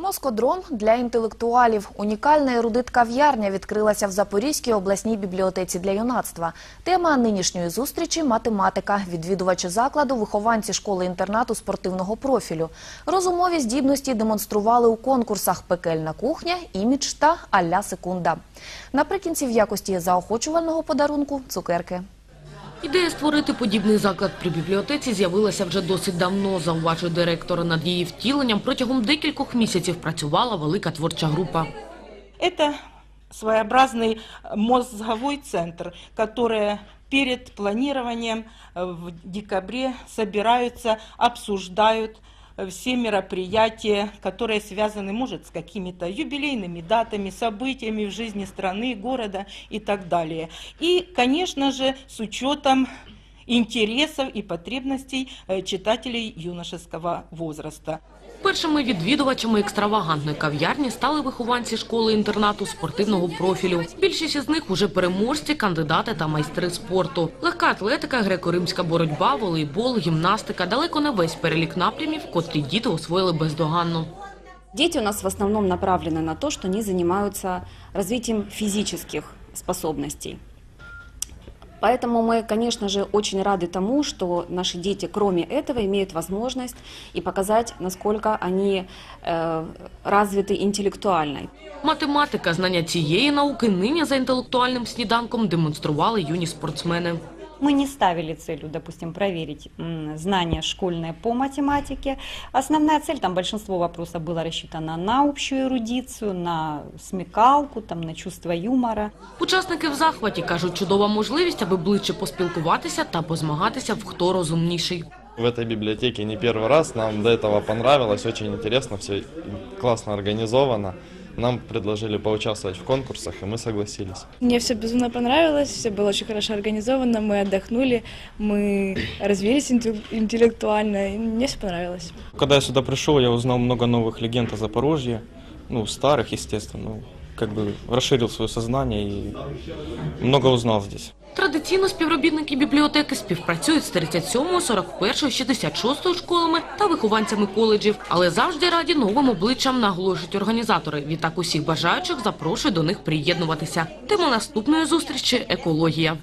Москодром для інтелектуалів. Унікальна ерудит-кав'ярня відкрилася в Запорізькій обласній бібліотеці для юнацтва. Тема нинішньої зустрічі – математика. Відвідувачі закладу – вихованці школи-інтернату спортивного профілю. Розумові здібності демонстрували у конкурсах «Пекельна кухня», «Імідж» та «Алля секунда». Наприкінці в якості заохочувального подарунку – цукерки. Ідея створити подібний заклад при бібліотеці з'явилася вже досить давно, зауважує директор. Над її втіленням протягом декількох місяців працювала велика творча група. Это своеобразный мозговой центр, который перед планированием э, в декабре собираются, обсуждают э, все мероприятия, которые связаны, может, с какими-то юбилейными датами, событиями в жизни страны, города и так далее. И, конечно же, с учетом интересов и потребностей э, читателей юношеского возраста. Першими відвідувачами екстравагантної кав'ярні стали вихованці школи-інтернату спортивного профілю. Більшість із них уже переможці, кандидати та майстри спорту. Легка атлетика, греко-римська боротьба, волейбол, гімнастика – далеко не весь перелік напрямів, котрі діти освоїли бездоганно. Дети у нас в основном направлены на то, что они занимаются развитием физических способностей. Поэтому мы, конечно же, очень рады тому, что наши дети, кроме этого, имеют возможность и показать, насколько они э, развиты интеллектуально. Математика, знання цієї науки нині за інтелектуальним сніданком демонстрували юні спортсмени. Мы не ставили целью, допустим, проверить м, знания школьные по математике. Основная цель, там большинство вопросов было рассчитано на общую эрудицию, на смекалку, там, на чувство юмора. Учасники в захваті кажуть, чудова можливість, аби ближче поспілкуватися та позмагатися в хто розумніший. В этой библиотеке не первый раз, нам до этого понравилось, очень интересно, все классно организовано. Нам предложили поучаствовать в конкурсах, и мы согласились. Мне все безумно понравилось, все было очень хорошо организовано, мы отдохнули, мы развились интел- интеллектуально, и мне все понравилось. Когда я сюда пришел, я узнал много новых легенд о Запорожье, ну, старых, естественно, ну, как бы расширил свое сознание и много узнал здесь. Традиційно співробітники бібліотеки співпрацюють з 37, 41, 66 школами та вихованцями коледжів, але завжди раді новим обличчям наголошують організатори. Відтак усіх бажаючих запрошують до них приєднуватися. Тема наступної зустрічі екологія.